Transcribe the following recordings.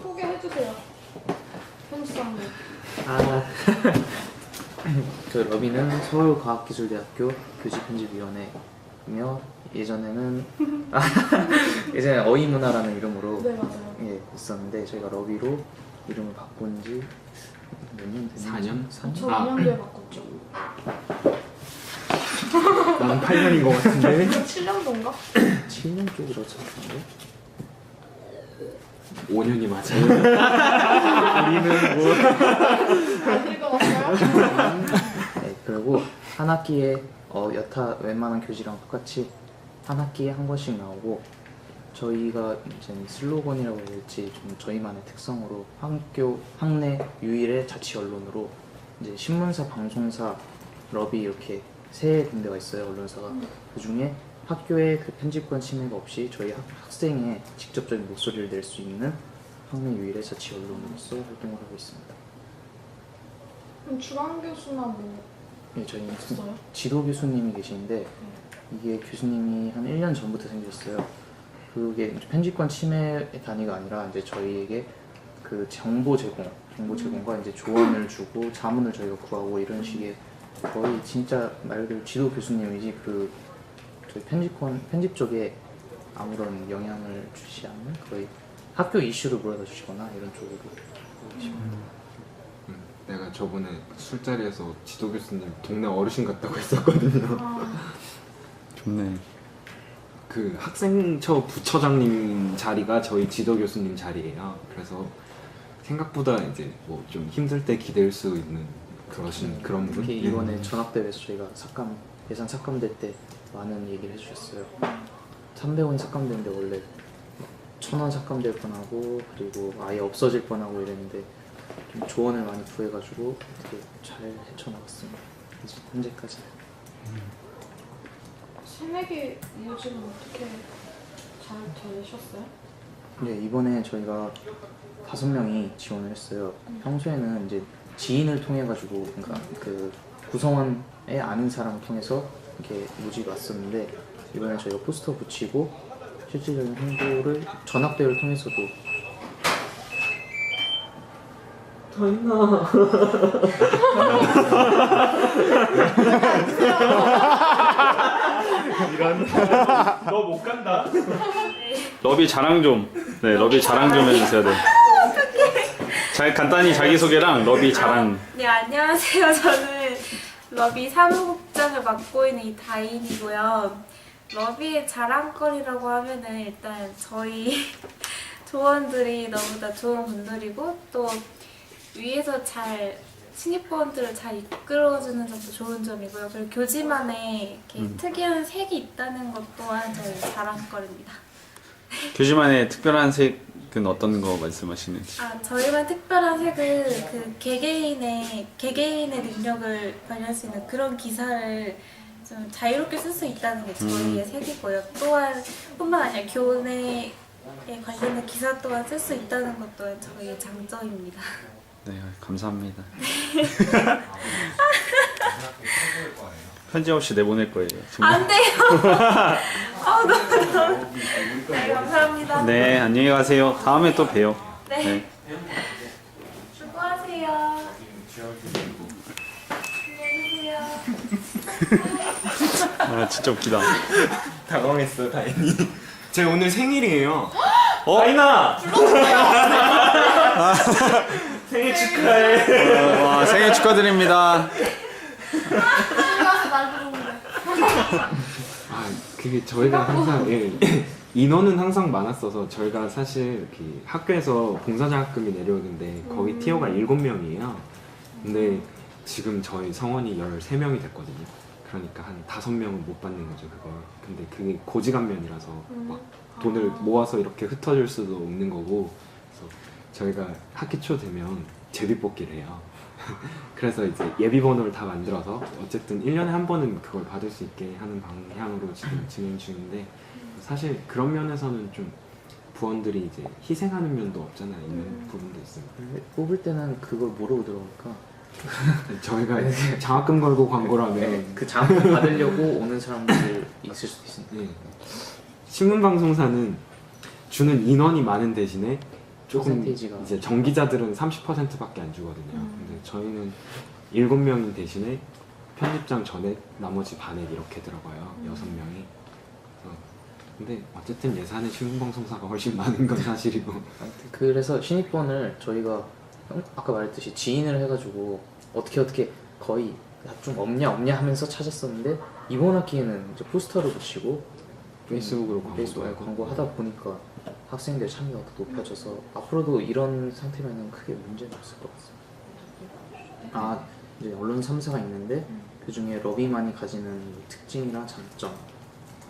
소개해주세요. 현수상님. 아, 저 러비는 서울과학기술대학교 교직편집위원회이며 예전에는 아, 예전에 어이문화라는 이름으로 네 맞아요. 예, 있었는데 저희가 러비로 이름을 바꾼 지몇년 됐는지 4년? 4년? 저 아. 2년 뒤에 바꿨죠. 나는 8년인 것 같은데 7년도인가? 7년 쪽으로 찾았는데 5년이 맞아요 안 읽어봤어요? 네, 그리고 한 학기에 어, 여타 웬만한 교지랑 똑같이 한 학기에 한 번씩 나오고 저희가 이제 슬로건이라고 해야 될지 좀 저희만의 특성으로 학교 학내 유일의 자치 언론으로 이제 신문사, 방송사, 러비 이렇게 세 군데가 있어요 언론사가 그 중에 학교의 그 편집권 침해가 없이 저희 학, 학생의 직접적인 목소리를 낼 수 있는 학내 유일의 자치 언론으로서 활동을 하고 있습니다. 그럼 주한 교수나 뭐 네, 저희는 없어요? 지도 교수님이 계시는데 이게 교수님이 한 1년 전부터 생겼어요. 그게 편집권 침해 단위가 아니라 이제 저희에게 그 정보 제공, 정보 제공과 이제 조언을 주고 자문을 저희가 구하고 이런 식의 거의 진짜 말 그대로 지도 교수님이지 그 저희 편집권 편집 쪽에 아무런 영향을 주지 않는 거의 학교 이슈를 물어다 주시거나 이런 쪽으로 계십니다. 음, 내가 저번에 술자리에서 지도 교수님 동네 어르신 같다고 했었거든요 아, 좋네. 그 학생처 부처장님 자리가 저희 지도 교수님 자리예요 그래서 생각보다 이제 뭐 좀 힘들 때 기댈 수 있는 그러신 그런 분 특히 예. 이번에 전학대회에서 저희가 삭감 예산 삭감될 때 많은 얘기를 해주셨어요. 300원 삭감되는데 원래 천원 삭감될 뻔하고 그리고 아예 없어질 뻔하고 이랬는데 좀 조언을 많이 구해가지고 되게 잘 헤쳐나갔습니다. 이제 현재까지. 새내기 요즘은 어떻게 잘 되셨어요? 네 이번에 저희가 다섯 명이 지원을 했어요. 평소에는 이제 지인을 통해 가지고 그러니까 그 구성원의 아는 사람을 통해서 이렇게 모집이 왔었는데 이번에 저희가 포스터 붙이고 실질적인 홍보를 전학대회를 통해서도 너못 간다. 러비 자랑 좀. 네, 러비 자랑 좀 해주세요. 네. 잘 간단히 자기 소개랑 러비 자랑. 네, 안녕하세요. 저는 러비 사무국장을 맡고 있는 이다인이고요. 러비의 자랑거리라고 하면은 일단 저희 조원들이 너무 나 좋은 분들이고 또 위에서 잘 신입부원들을 잘 이끌어주는 점도 좋은 점이고요. 그리고 교지만에 이렇게 특이한 색이 있다는 것 또한 저희 자랑거리입니다. 교지만의 특별한 색 은 어떤 거 말씀하시는지. 아, 저희만 특별한 색은 그 개개인의 개개인의 능력을 발휘할 수 있는 그런 기사를 좀 자유롭게 쓸 수 있다는 게 저희의 색이고요. 또한 뿐만 아니라 교내에 관련된 기사 또한 쓸 수 있다는 것도 저희의 장점입니다. 네, 감사합니다. 편지 없이 내보낼 거예요. 정말. 안 돼요. 아 너무 네 감사합니다. 네, 안녕히 가세요. 다음에 또 봬요. 네. 네. 수고하세요. 안녕히 계세요. 아, 진짜 웃기다. 당황했어 다행히 제 오늘 생일이에요 어? 다인아 생일 축하해 와, 생일 축하드립니다. 날 부르는데. 아 그게 저희가 항상 예, 인원은 항상 많았어서 저희가 사실 이렇게 학교에서 봉사장학금이 내려오는데 거기 티어가 7명이에요. 근데 지금 저희 성원이 13명이 됐거든요. 그러니까 한 5명은 못 받는 거죠 그걸. 근데 그게 고지간면이라서 막 돈을 모아서 이렇게 흩어질 수도 없는 거고. 그래서 저희가 학기 초 되면 제비뽑기를 해요 그래서 이제 예비 번호를 다 만들어서 어쨌든 1년에 한 번은 그걸 받을 수 있게 하는 방향으로 지금 진행 중인데 사실 그런 면에서는 좀 부원들이 이제 희생하는 면도 없잖아 있는 부분도 있습니다. 뽑을 때는 그걸 모르고 들어갈까 저희가 장학금 걸고 광고를 하면 네, 그 장학금 받으려고 오는 사람들 있을 수도 있습니다. 네. 신문 방송사는 주는 인원이 많은 대신에 조금 퍼센테이지가. 이제 정기자들은 30%밖에 안 주거든요. 근데 저희는 7명인 대신에 편집장 전액 나머지 반액 이렇게 들어가요. 여섯 명이. 그래서 근데 어쨌든 예산은 신문 방송사가 훨씬 많은 건 사실이고. 그래서 신입본을 저희가 형- 아까 말했듯이 지인을 해가지고 어떻게 어떻게 거의 좀 없냐 없냐 하면서 찾았었는데 이번 학기에는 이제 포스터를 붙이고 페이스북으로 광고도 페이스북에. 광고하다 보니까 학생들 참여가 더 높아져서 앞으로도 이런 상태면은 크게 문제는 없을 것 같습니다. 아 이제 언론 3사가 있는데 그 중에 러비만이 가지는 특징이랑 장점,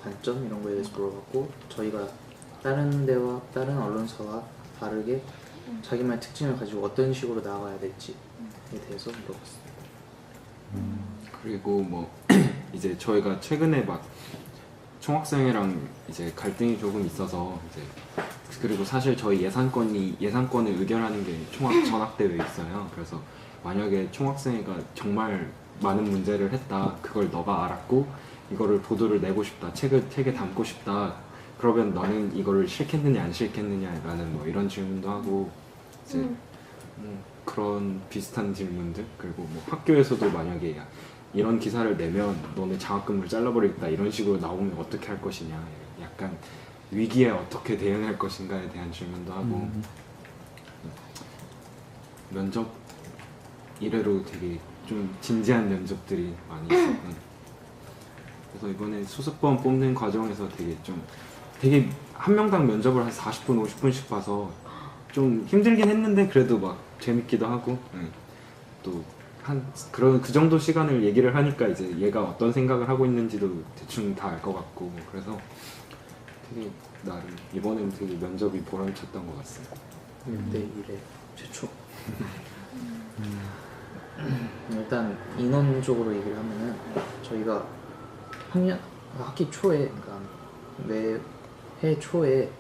단점 이런 거에 대해서 물어봤고 저희가 다른 데와 다른 언론사와 다르게 자기만의 특징을 가지고 어떤 식으로 나아가야 될지에 대해서 물어봤습니다. 그리고 뭐 이제 저희가 최근에 막 총학생회랑 이제 갈등이 조금 있어서 이제 그리고 사실 저희 예산권이 예산권을 의결하는 게 총학 전학 대회에 있어요. 그래서 만약에 총학생회가 정말 많은 문제를 했다. 그걸 너가 알았고 이거를 보도를 내고 싶다. 책을 책에 담고 싶다. 그러면 너는 이거를 싫겠느냐 안 싫겠느냐라는 뭐 이런 질문도 하고 이제 음. 음, 그런 비슷한 질문들 그리고 뭐 학교에서도 만약에 야, 이런 기사를 내면 너네 장학금을 잘라버리겠다 이런 식으로 나오면 어떻게 할 것이냐 약간 위기에 어떻게 대응할 것인가에 대한 질문도 하고 면접 이래로 되게 좀 진지한 면접들이 많이 있어요. 음. 그래서 이번에 수습번 뽑는 과정에서 되게 좀 되게 한 명당 면접을 한 40분 50분씩 봐서 좀 힘들긴 했는데 그래도 막 재밌기도 하고 네. 또 한 그런 그 정도 시간을 얘기를 하니까 이제 얘가 어떤 생각을 하고 있는지도 대충 다 알 것 같고 그래서 되게 나름 이번엔 되게 면접이 보람찼던 것 같습니다. 1대 1의 최초. 일단 인원적으로 얘기를 하면은 저희가 학년 학기 초에 그러니까 매해 초에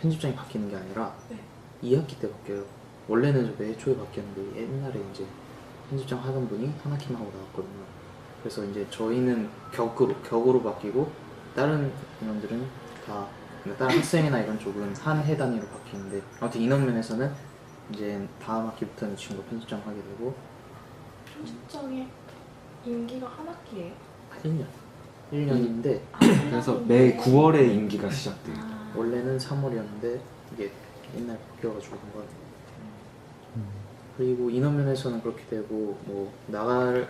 편집장이 바뀌는 게 아니라 네. 2학기 때 바뀌어요. 원래는 매 초에 바뀌었는데 옛날에 이제 편집장 하던 분이 한 학기만 하고 나왔거든요. 그래서 이제 저희는 격으로 격으로 바뀌고 다른 인원들은 다 그러니까 다른 학생이나 이런 쪽은 한 해 단위로 바뀌는데 아무튼 인원 면에서는 이제 다음 학기부터는 이 친구가 편집장 하게 되고 편집장의 임기가 한 학기예요. 1년 1년인데 그래서 매 9월에 임기가 시작돼요. 아, 원래는 3월이었는데 이게 옛날 바뀌어가지고 한 건. 그리고 인원 면에서는 그렇게 되고 뭐 나갈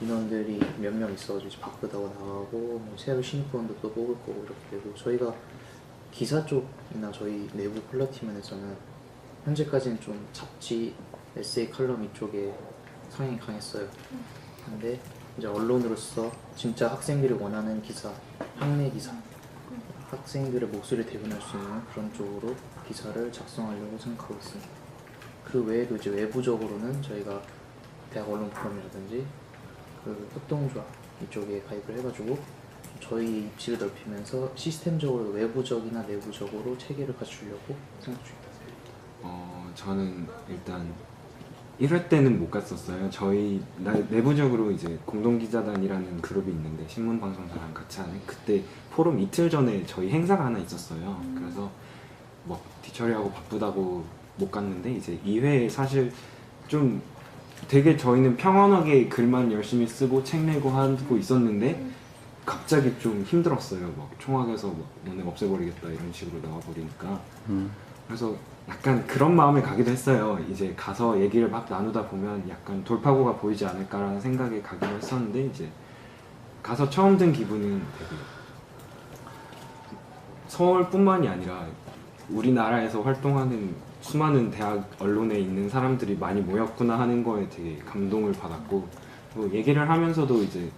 인원들이 몇 명 있어가지고 바쁘다고 나가고 뭐 새로 신입부원도 또 뽑을 거고 이렇게 되고 저희가 기사 쪽이나 저희 내부 퀄러티 면에서는 현재까지는 좀 잡지, 에세이 칼럼 이쪽에 성향이 강했어요. 근데 이제 언론으로서 진짜 학생들이 원하는 기사, 학내 기사, 학생들의 목소리를 대변할 수 있는 그런 쪽으로 기사를 작성하려고 생각하고 있습니다. 그 외에도 이제 외부적으로는 저희가 대학 언론 포럼이라든지 그 협동조합 이쪽에 가입을 해가지고 저희 입지를 넓히면서 시스템적으로 외부적이나 내부적으로 체계를 갖추려고 생각 중입니다. 어, 저는 일단 1회 때는 못 갔었어요. 저희 나- 내부적으로 이제 공동기자단이라는 그룹이 있는데 신문 방송사랑 같이 하는 그때 포럼 이틀 전에 저희 행사가 하나 있었어요. 그래서 뭐 뒤처리하고 바쁘다고 못 갔는데 이제 2회에 사실 좀 되게 저희는 평온하게 글만 열심히 쓰고 책 내고 하고 있었는데 갑자기 좀 힘들었어요. 막 총학에서 막 너네 없애버리겠다 이런 식으로 나와버리니까 그래서 약간 그런 마음에 가기도 했어요. 이제 가서 얘기를 막 나누다 보면 약간 돌파구가 보이지 않을까라는 생각에 가기도 했었는데 이제 가서 처음 든 기분은 되게 서울뿐만이 아니라 우리나라에서 활동하는 수많은 대학 언론에 있는 사람들이 많이 모였구나 하는 거에 되게 감동을 받았고 뭐 얘기를 하면서도 이제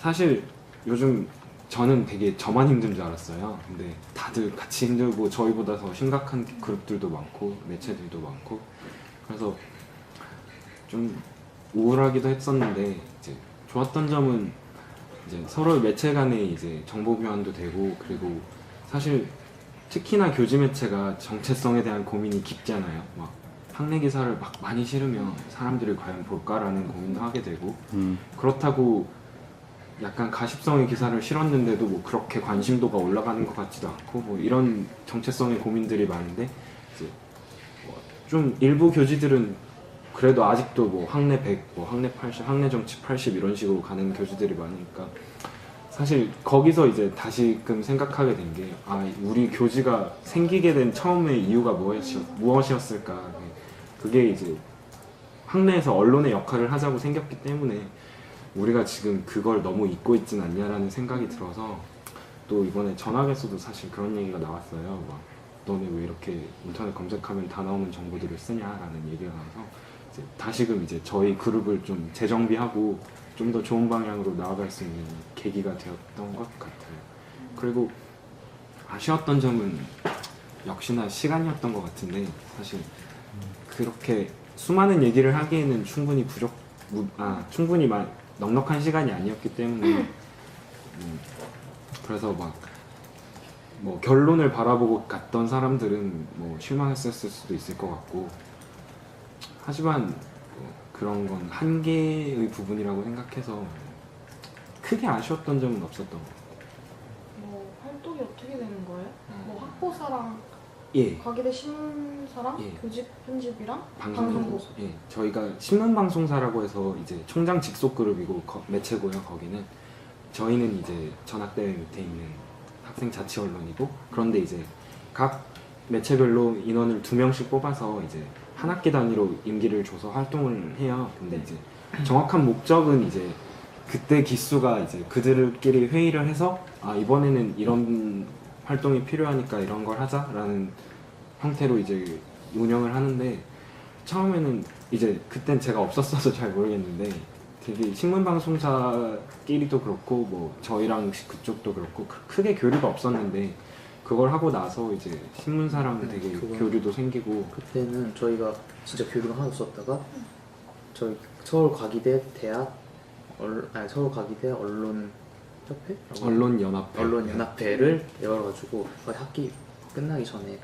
사실 요즘 저는 되게 저만 힘든 줄 알았어요. 근데 다들 같이 힘들고 저희보다 더 심각한 그룹들도 많고 매체들도 많고 그래서 좀 우울하기도 했었는데 이제 좋았던 점은 이제 서로 매체 간에 이제 정보 교환도 되고 그리고 사실 특히나 교지 매체가 정체성에 대한 고민이 깊잖아요. 막 학내 기사를 막 많이 실으면 사람들이 과연 볼까라는 고민도 하게 되고 음. 그렇다고 약간 가십성의 기사를 실었는데도 뭐 그렇게 관심도가 올라가는 것 같지도 않고 뭐 이런 정체성의 고민들이 많은데 이제 뭐좀 일부 교지들은 그래도 아직도 뭐 학내 100, 뭐 학내 80, 학내 정치 80 이런 식으로 가는 교지들이 많으니까 사실 거기서 이제 다시금 생각하게 된 게 아 우리 교지가 생기게 된 처음의 이유가 무엇이었, 무엇이었을까 그게 이제 학내에서 언론의 역할을 하자고 생겼기 때문에 우리가 지금 그걸 너무 잊고 있진 않냐라는 생각이 들어서 또 이번에 전학에서도 사실 그런 얘기가 나왔어요. 막 너네 왜 이렇게 인터넷 검색하면 다 나오는 정보들을 쓰냐라는 얘기가 나와서 이제 다시금 이제 저희 그룹을 좀 재정비하고 좀 더 좋은 방향으로 나아갈 수 있는 계기가 되었던 것 같아요. 그리고 아쉬웠던 점은 역시나 시간이었던 것 같은데 사실 그렇게 수많은 얘기를 하기에는 충분히 부족, 무- 아 충분히 막 넉넉한 시간이 아니었기 때문에 음, 그래서 막 뭐 결론을 바라보고 갔던 사람들은 뭐 실망했을 수도 있을 것 같고 하지만 뭐 그런 건 한계의 부분이라고 생각해서 크게 아쉬웠던 점은 없었던 것 같아요. 뭐 활동이 어떻게 되는 거예요? 뭐 학보사랑 예. 과기대 신문사랑 예. 교집 편집이랑 방송국. 방송국. 예, 저희가 신문 방송사라고 해서 이제 총장 직속 그룹이고 거- 매체고요. 거기는 저희는 이제 전학대회 밑에 있는 학생 자치 언론이고 그런데 이제 각 매체별로 인원을 두 명씩 뽑아서 이제 한 학기 단위로 임기를 줘서 활동을 해요. 근데 이제 정확한 목적은 이제 그때 기수가 이제 그들끼리 회의를 해서 아 이번에는 이런 활동이 필요하니까 이런 걸 하자라는 형태로 이제 운영을 하는데 처음에는 이제 그땐 제가 없었어서 잘 모르겠는데 되게 신문 방송사끼리도 그렇고 뭐 저희랑 그쪽도 그렇고 크- 크게 교류가 없었는데 그걸 하고 나서 이제 신문사랑 네, 되게 그건- 교류도 생기고 그때는 저희가 진짜 교류를 하나도 썼다가 저희 서울 과기대 대학 얼, 아니 서울 과기대 언론 협회 언론 연합회 언론 연합회를 열어가지고 거의 학기 끝나기 전에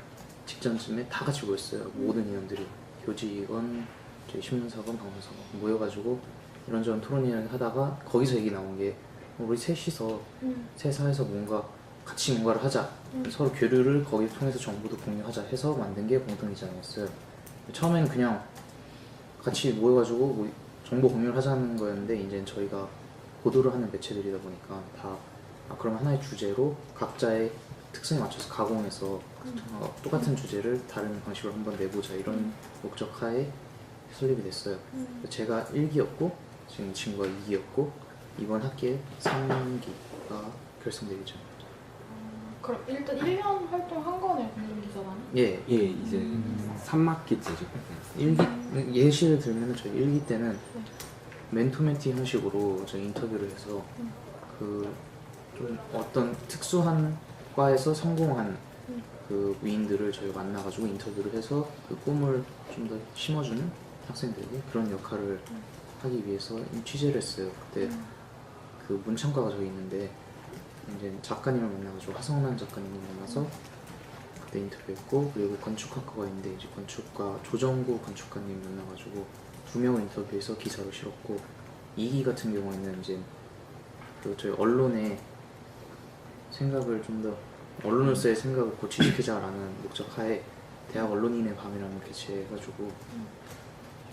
직전쯤에 다 같이 모였어요. 모든 인원들이 교직원, 저희 신문사관, 방송사관 모여가지고 이런저런 토론 이야기 하다가 거기서 얘기 나온 게 어, 우리 셋이서 음. 세사에서 뭔가 같이 뭔가를 하자. 음. 서로 교류를 거기 통해서 정보도 공유하자 해서 만든 게 공동기자였어요. 처음에는 그냥 같이 모여가지고 뭐 정보 공유를 하자는 거였는데 이제 저희가 보도를 하는 매체들이다 보니까 다 아, 그럼 하나의 주제로 각자의 특성에 맞춰서 가공해서 어, 똑같은 주제를 다른 방식으로 한번 내보자 이런 목적하에 설립이 됐어요. 제가 1기였고 지금 친구가 2기였고 이번 학기에 3기가 결성되기 전. 그럼 일단 1년 활동한 거네 공동기자단은? 예, 예 이제 삼학기째죠 1기 예시를 들면 저희 1기 때는 멘토 멘티 형식으로 저 인터뷰를 해서 그좀 어떤 특수한 과에서 성공한 그 위인들을 저희가 만나가지고 인터뷰를 해서 그 꿈을 좀 더 심어주는 학생들에게 그런 역할을 하기 위해서 취재를 했어요. 그때 그 문창과가 저기 있는데 이제 작가님을 만나가지고 하성란 작가님을 만나서 그때 인터뷰했고 그리고 건축학과가 있는데 이제 건축과 조정구 건축가님 만나가지고 두 명을 인터뷰해서 기사로 실었고 이기 같은 경우에는 이제 그 저희 언론의 생각을 좀 더 언론으로서의 생각을 고취시키자라는 목적 하에 대학 언론인의 밤이라는 걸 개최해가지고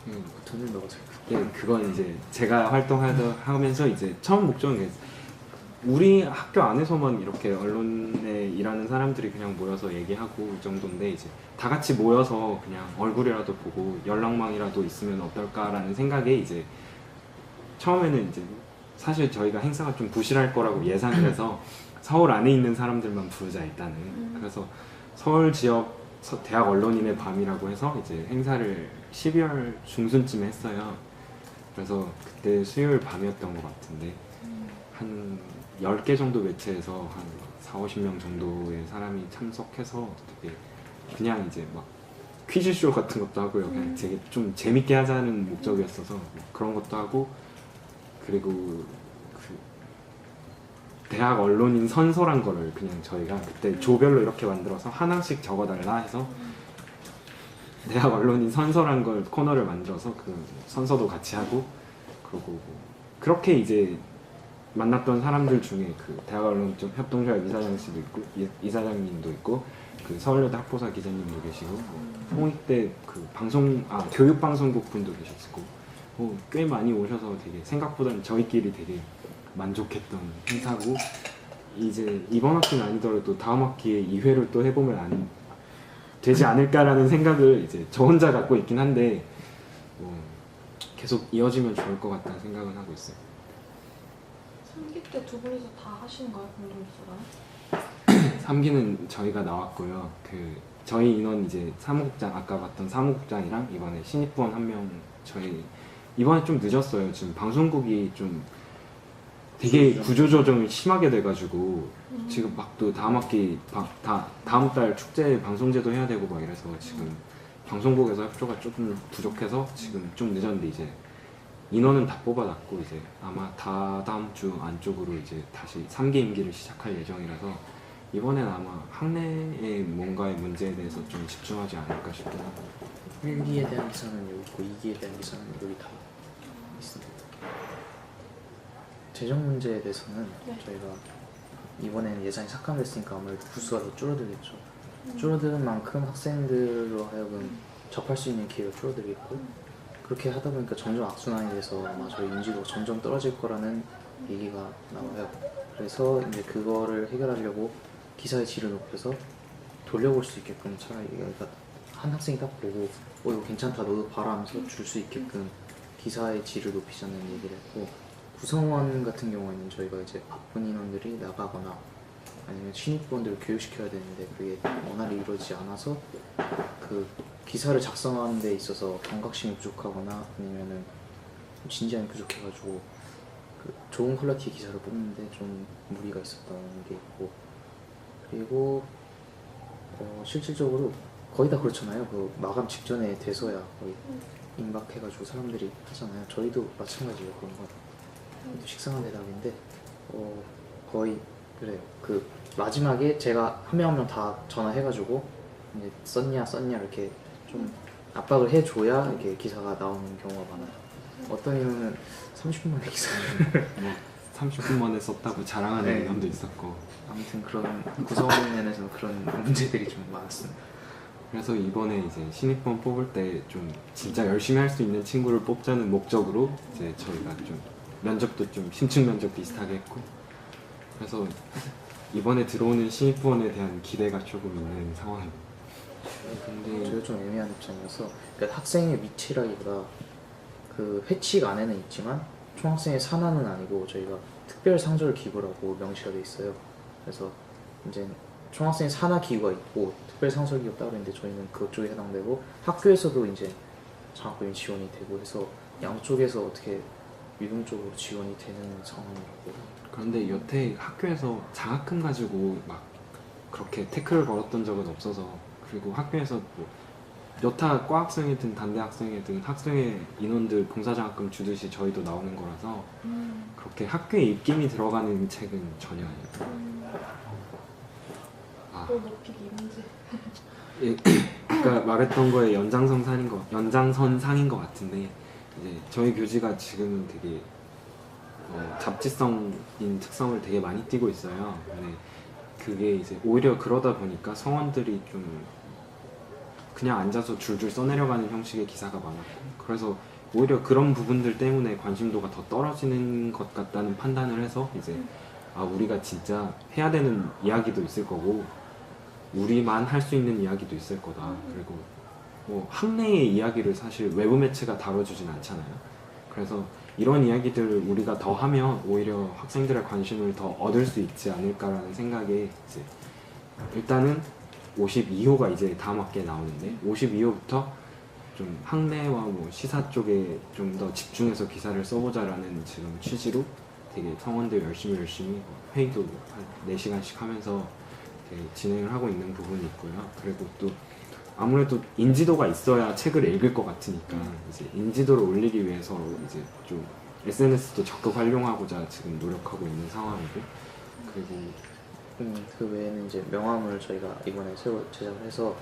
음, 그 돈을 넣어서 예, 그건 이제 제가 활동하다 하면서 이제 처음 목적은 우리 학교 안에서만 이렇게 언론에 일하는 사람들이 그냥 모여서 얘기하고 이 정도인데 이제 다 같이 모여서 그냥 얼굴이라도 보고 연락망이라도 있으면 어떨까라는 생각에 이제 처음에는 이제 사실 저희가 행사가 좀 부실할 거라고 예상을 해서 서울 안에 있는 사람들만 부르자 일단은. 그래서 서울 지역 서- 대학 언론인의 밤이라고 해서 이제 행사를 12월 중순쯤에 했어요. 그래서 그때 수요일 밤이었던 것 같은데 한 10개 정도 매체에서 한 4, 50명 정도의 사람이 참석해서 되게 그냥 이제 막 퀴즈쇼 같은 것도 하고요. 그냥 되게 좀 재밌게 하자는 목적이었어서 그런 것도 하고 그리고 그 대학 언론인 선서란 거를 그냥 저희가 그때 조별로 이렇게 만들어서 하나씩 적어달라 해서 대학 언론인 선서란 걸 코너를 만들어서 그 선서도 같이 하고 그러고 뭐 그렇게 이제 만났던 사람들 중에 그 대학 언론 좀 협동조합 이사장 씨도 있고 이, 이사장님도 있고 그 서울여대 학보사 기자님도 계시고 홍익대 그 방송 아 교육 방송국 분도 계셨고 뭐꽤 많이 오셔서 되게 생각보다는 저희끼리 되게 만족했던 행사고 이제 이번 학기는 아니더라도 다음 학기에 2회를 또 해보면 안 되지 않을까라는 생각을 이제 저 혼자 갖고 있긴 한데 뭐 계속 이어지면 좋을 것 같다는 생각은 하고 있어요. 3기 때 두 분이서 다 하시는 거예요? 공동수랑? 3기는 저희가 나왔고요. 그 저희 인원 이제 사무국장 아까 봤던 사무국장이랑 이번에 신입부원 한 명 저희 이번에 좀 늦었어요. 지금 방송국이 좀 되게 구조조정이 심하게 돼가지고 지금 막 또 다음 학기 바- 다 다음 달 축제 방송제도 해야 되고 막 이래서 지금 방송국에서 협조가 조금 부족해서 지금 좀 늦었는데 이제 인원은 다 뽑아놨고 이제 아마 다 다음 주 안쪽으로 이제 다시 3기 임기를 시작할 예정이라서 이번엔 아마 학내의 뭔가의 문제에 대해서 좀 집중하지 않을까 싶긴 하고 1기에 대한 기사는 여기 있고 2기에 대한 기사는 여기 다 있습니다. 재정 문제에 대해서는 네. 저희가 이번에는 예산이 삭감됐으니까 아무래도 부수가 더 줄어들겠죠. 줄어드는 만큼 학생들로 하여금 접할 수 있는 기회가 줄어들겠고 그렇게 하다 보니까 점점 악순환이 돼서 아마 저희 인지도가 점점 떨어질 거라는 얘기가 나와요. 그래서 이제 그거를 해결하려고 기사의 질을 높여서 돌려볼 수 있게끔 차라리 그러니까 한 학생이 딱 보고 어 이거 괜찮다 너도 봐라 하면서 줄 수 있게끔 기사의 질을 높이자는 얘기를 했고 구성원 같은 경우에는 저희가 이제 바쁜 인원들이 나가거나 아니면 신입부원들을 교육시켜야 되는데 그게 원활히 이루어지지 않아서 그 기사를 작성하는 데 있어서 경각심이 부족하거나 아니면은 좀 진지함이 부족해가지고 그 좋은 퀄리티의 기사를 뽑는데 좀 무리가 있었던 게 있고 그리고 어, 실질적으로 거의 다 그렇잖아요. 그 마감 직전에 돼서야 거의 임박해가지고 사람들이 하잖아요. 저희도 마찬가지예요 그런 건. 식상한 대답인데 어, 거의 그래요. 그 마지막에 제가 한 명 한 명 다 전화해가지고 이제 썼냐 썼냐 이렇게 좀 압박을 해줘야 이렇게 기사가 나오는 경우가 많아요. 어떤 인원은 30분 만에 기사를 뭐 30분 만에 썼다고 자랑하는 네. 인원도 있었고 아무튼 그런 구성원 면에서는 그런 문제들이 좀 많았습니다. 그래서 이번에 이제 신입부원 뽑을 때 좀 진짜 열심히 할 수 있는 친구를 뽑자는 목적으로 이제 저희가 좀 면접도 좀 심층 면접 비슷하게 했고 그래서 이번에 들어오는 신입부원에 대한 기대가 조금 있는 상황입니다. 근데 저희가 좀 애매한 입장이어서 그러니까 학생의 위치라기보다 그 회칙 안에는 있지만 총학생의 산하는 아니고 저희가 특별 상절 기구라고 명시가 돼 있어요. 그래서 이제 총학생 산하 기구가 있고 특별 상설 기구 따로 있는데 저희는 그쪽에 해당되고 학교에서도 이제 장학금이 지원이 되고 해서 양쪽에서 어떻게 유동적으로 지원이 되는 상황이라고 그런데 여태 학교에서 장학금 가지고 막 그렇게 태클을 걸었던 적은 없어서 그리고 학교에서 뭐 여타 과 학생이든 단대 학생이든 학생의 인원들 봉사장학금 주듯이 저희도 나오는 거라서 그렇게 학교에 입김이 들어가는 책은 전혀 아니에요. 아, 또 높이기 문제. 예, 아까 말했던 거에 연장선상인 거 연장선상인 것 같은데 이제 저희 교지가 지금은 되게 어, 잡지성인 특성을 되게 많이 띠고 있어요. 근데 그게 이제 오히려 그러다 보니까 성원들이 좀 그냥 앉아서 줄줄 써내려가는 형식의 기사가 많았고 그래서 오히려 그런 부분들 때문에 관심도가 더 떨어지는 것 같다는 판단을 해서 이제 아 우리가 진짜 해야 되는 이야기도 있을 거고 우리만 할 수 있는 이야기도 있을 거다. 그리고 뭐 학내의 이야기를 사실 외부 매체가 다뤄주진 않잖아요. 그래서 이런 이야기들을 우리가 더 하면 오히려 학생들의 관심을 더 얻을 수 있지 않을까라는 생각에 이제 일단은 52호가 이제 다음 학기에 나오는데 52호부터 좀 학내와 뭐 시사 쪽에 좀 더 집중해서 기사를 써보자라는 지금 취지로 되게 성원들 열심히 열심히 뭐 회의도 한 4시간씩 하면서 진행을 하고 있는 부분이 있고요. 그리고 또 아무래도 인지도가 있어야 책을 읽을 것 같으니까 이제 인지도를 올리기 위해서 이제 좀 SNS도 적극 활용하고자 지금 노력하고 있는 상황이고 그리고 음, 그 외에는 이제 명함을 저희가 이번에 새로 제작을 해서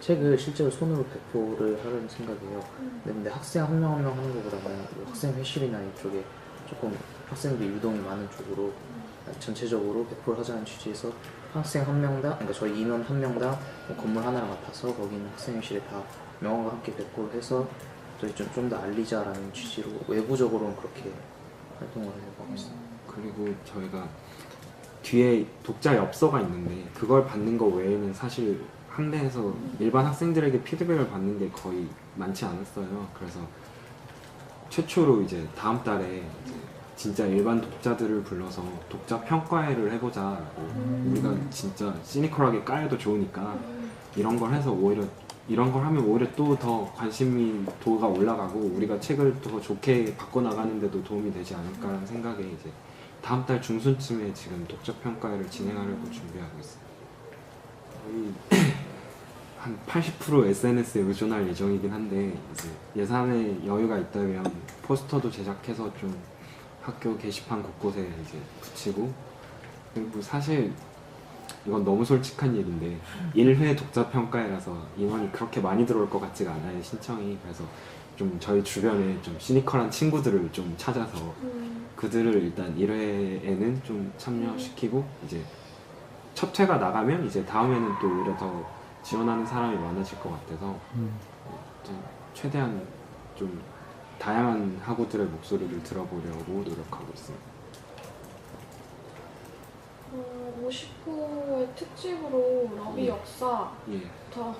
책을 실제로 손으로 배포를 하려는 생각이에요. 네, 근데 학생 한 명 한 명 하는 것보다는 뭐 학생 회실이나 이쪽에 조금 학생들 유동이 많은 쪽으로 전체적으로 배포를 하자는 취지에서 학생 한 명당, 그러니까 저희 인원 한 명당 뭐 건물 하나를 맡아서 거기 있는 학생 회실에 다 명함과 함께 배포를 해서 저희 좀좀 더 알리자라는 취지로 외부적으로는 그렇게 활동을 해보고 있습니다. 그리고 저희가 뒤에 독자 엽서가 있는데 그걸 받는 거 외에는 사실 학내에서 일반 학생들에게 피드백을 받는 게 거의 많지 않았어요. 그래서 최초로 이제 다음 달에 이제 진짜 일반 독자들을 불러서 독자 평가회를 해보자라고 우리가 진짜 시니컬하게 까여도 좋으니까 이런 걸 해서 오히려 이런 걸 하면 오히려 또 더 관심이 도가 올라가고 우리가 책을 더 좋게 바꿔나가는데도 도움이 되지 않을까라는 생각에 이제 다음 달 중순쯤에 지금 독자 평가회를 진행하려고 준비하고 있어요. 거의 한 80% SNS에 의존할 예정이긴 한데 이제 예산에 여유가 있다면 포스터도 제작해서 좀 학교 게시판 곳곳에 이제 붙이고 그리고 사실 이건 너무 솔직한 얘기인데 1회 독자 평가회라서 인원이 그렇게 많이 들어올 것 같지가 않아요 신청이 그래서 좀 저희 주변에 좀 시니컬한 친구들을 좀 찾아서 그들을 일단 1회에는 좀 참여시키고 이제 첫 회가 나가면 이제 다음에는 또 오히려 더 지원하는 사람이 많아질 것 같아서 좀 최대한 좀 다양한 학우들의 목소리를 들어보려고 노력하고 있습니다. 어, 50호의 특집으로 러비 예. 역사 예. 더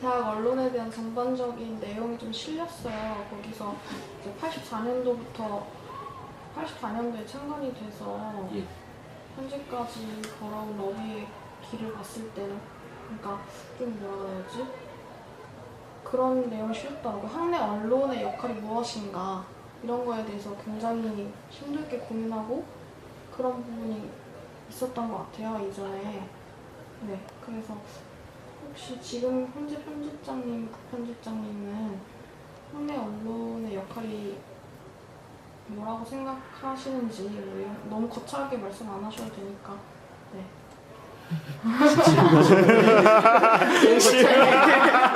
대학 언론에 대한 전반적인 내용이 좀 실렸어요. 거기서 이제 84년도부터 84년도에 창간이 돼서 예. 현재까지 걸어온 러비의 길을 봤을 때는 그러니까 좀 뭐라 그래야지 그런 내용이 실렸더라고 학내 언론의 역할이 무엇인가 이런 거에 대해서 굉장히 힘들게 고민하고 그런 부분이 있었던 것 같아요 이전에 네 그래서 혹시 지금 현재 편집장님 부편집장님은 학내 언론의 역할이 뭐라고 생각하시는지 뭐 너무 거창하게 말씀 안 하셔도 되니까 네.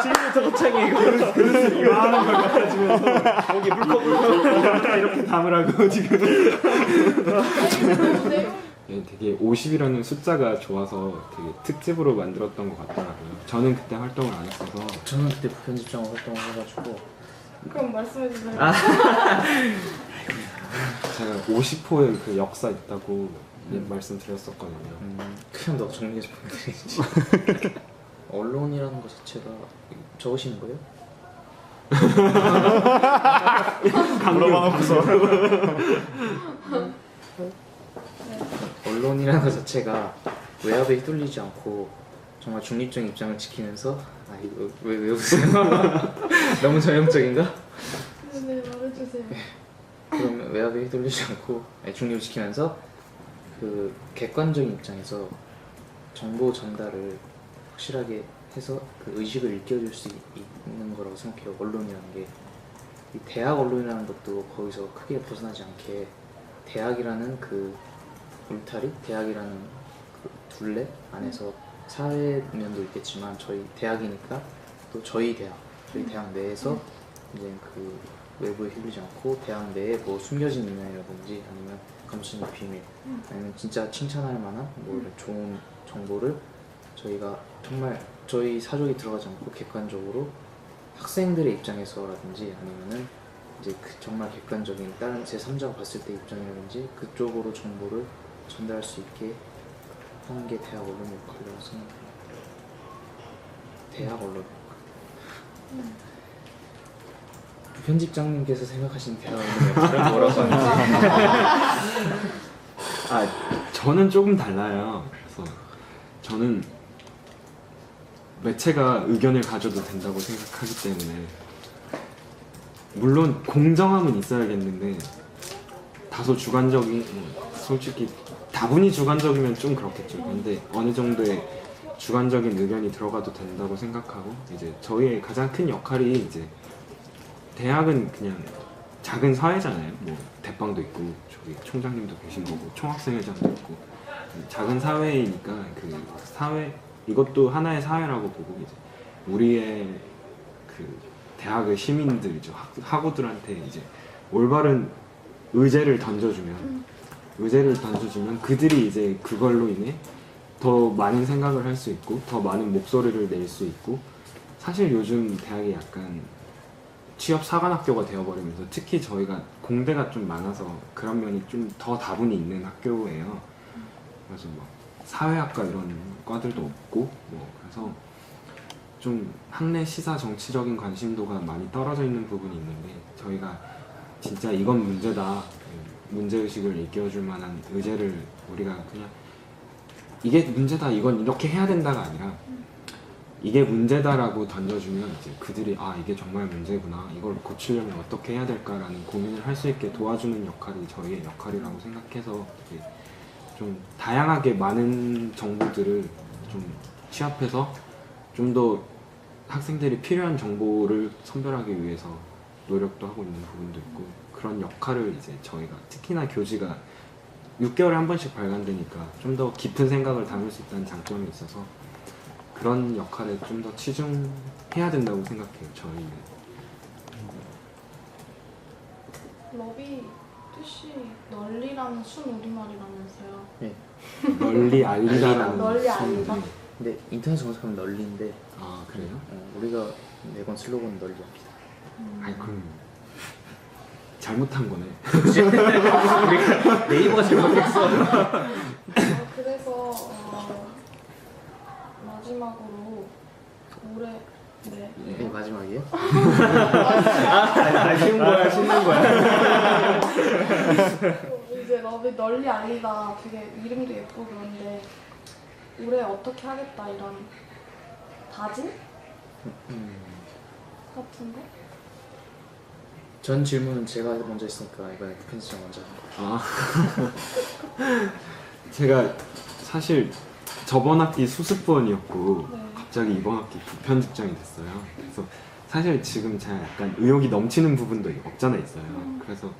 지금부터 거창이 이거 이거 하는 걸 가지면서 여기 물컵을 이렇게 담으라고 지금. 예, 되게 50이라는 숫자가 좋아서 되게 특집으로 만들었던 것 같더라고요. 저는 그때 활동을 안 했어서 저는 그때 부편집장 활동을 해가지고 그럼 말씀해 주세요. 제가 50호의 그 역사 있다고 예, 말씀드렸었거든요. 음, 그냥 너 정리해서 보내드리지 언론이라는 것 자체가 적으시는 거예요? 물어봐놓고서 언론이라는 것 자체가 외압에 휘둘리지 않고 정말 중립적인 입장을 지키면서 아 이거 왜, 왜 웃으세요? 너무 전형적인가? 네, 말해주세요. 그러면 외압에 휘둘리지 않고 아니, 중립을 지키면서 그 객관적인 입장에서 정보 전달을 확실하게 해서 그 의식을 일깨워줄 수 있- 있는 거라고 생각해요 언론이라는 게이 대학 언론이라는 것도 거기서 크게 벗어나지 않게 대학이라는 그 울타리 대학이라는 그 둘레 안에서 사회 면도 있겠지만 저희 대학이니까 또 저희 대학 저희 대학 내에서 이제 그 외부에 휘둘리지 않고 대학 내에 뭐 숨겨진 인연이라든지 아니면 감추는 비밀 아니면 진짜 칭찬할 만한 뭐 좋은 정보를 저희가 정말 저희 사족이 들어가지 않고 객관적으로 학생들의 입장에서라든지 아니면은 이제 그 정말 객관적인 다른 제3자가 봤을 때 입장이라든지 그쪽으로 정보를 전달할 수 있게 하는 게 대학 언론의 역할이라고 생각해요. 대학 언론. 편집장님께서 생각하시는 대학 언론의 역할은 뭐라고 하는지. 아, 저는 조금 달라요. 그래서 저는 매체가 의견을 가져도 된다고 생각하기 때문에 물론 공정함은 있어야겠는데 다소 주관적인 뭐 솔직히 다분히 주관적이면 좀 그렇겠죠. 근데 어느 정도의 주관적인 의견이 들어가도 된다고 생각하고 이제 저희의 가장 큰 역할이 이제 대학은 그냥 작은 사회잖아요. 뭐 대빵도 있고 저기 총장님도 계신 거고 총학생회장도 있고 작은 사회이니까 그 사회 이것도 하나의 사회라고 보고 이제 우리의 그 대학의 시민들이죠 학- 학우들한테 이제 올바른 의제를 던져주면 의제를 던져주면 그들이 이제 그걸로 인해 더 많은 생각을 할 수 있고 더 많은 목소리를 낼 수 있고 사실 요즘 대학이 약간 취업 사관학교가 되어버리면서 특히 저희가 공대가 좀 많아서 그런 면이 좀 더 다분히 있는 학교예요. 그래서 뭐 사회학과 이런 과들도 없고 뭐 그래서 좀 학내 시사 정치적인 관심도가 많이 떨어져 있는 부분이 있는데 저희가 진짜 이건 문제다 그 문제의식을 일깨워줄 만한 의제를 우리가 그냥 이게 문제다 이건 이렇게 해야 된다가 아니라 이게 문제다라고 던져주면 이제 그들이 아 이게 정말 문제구나 이걸 고치려면 어떻게 해야 될까라는 고민을 할 수 있게 도와주는 역할이 저희의 역할이라고 생각해서 좀 다양하게 많은 정보들을 좀 취합해서 좀 더 학생들이 필요한 정보를 선별하기 위해서 노력도 하고 있는 부분도 있고 그런 역할을 이제 저희가 특히나 교지가 6개월에 한 번씩 발간되니까 좀 더 깊은 생각을 담을 수 있다는 장점이 있어서 그런 역할에 좀 더 치중해야 된다고 생각해요 저희는 러비 뜻이 널리라는 순 우리말이라면서요. 네. 널리 알리다라는 널리 알리다? 근데 인터넷 검색하면 널리인데 아 그래요? 어, 우리가 내건 슬로건 널리합니다. 아니 그럼 잘못한 거네 네이버가 잘못했어. 어, 그래서 어, 마지막으로 올해 네. 네, 마지막이에요? 아 쉬운 거야 신난 거야 이제 러비 널리 알리다 되게 이름도 예쁘고 그런데 올해 어떻게 하겠다 이런 다짐 음, 같은 거? 전 질문은 제가 먼저 했으니까 이번에 편집장 먼저 하는 거예요. 아 제가 사실 저번 학기 수습부원이었고 네. 갑자기 이번 학기 부편집장이 됐어요. 그래서 사실 지금 제가 약간 의욕이 넘치는 부분도 없잖아 있어요. 그래서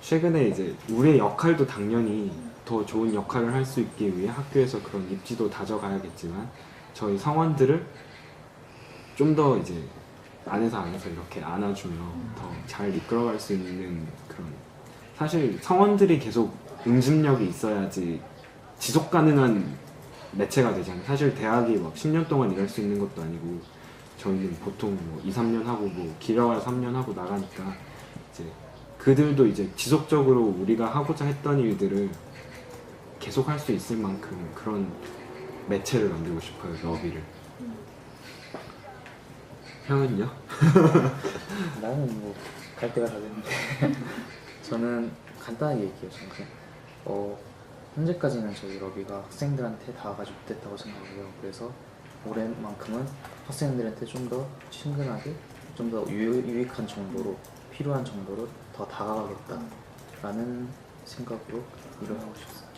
최근에 이제 우리의 역할도 당연히 더 좋은 역할을 할 수 있기 위해 학교에서 그런 입지도 다져가야겠지만 저희 성원들을 좀 더 이제 안에서 안에서 이렇게 안아주며 더 잘 이끌어갈 수 있는 그런 사실 성원들이 계속 응집력이 있어야지 지속 가능한 매체가 되잖아요. 사실 대학이 막 10년 동안 일할 수 있는 것도 아니고 저희는 보통 뭐 2, 3년 하고 뭐 길어야 3년 하고 나가니까 이제 그들도 이제 지속적으로 우리가 하고자 했던 일들을 계속 할 수 있을 만큼 그런 매체를 만들고 싶어요. 러비를. 형은요? 나는 뭐 갈 때가 다 됐는데 저는 간단하게 얘기해요. 저는 그냥 어, 현재까지는 저희 러비가 학생들한테 다가가지 못했다고 생각하고요. 그래서 올해만큼은 학생들한테 좀 더 친근하게 좀 더 유익한 정보로 필요한 정보로 더 다가가겠다라는 생각으로 일을 하고 싶습니다.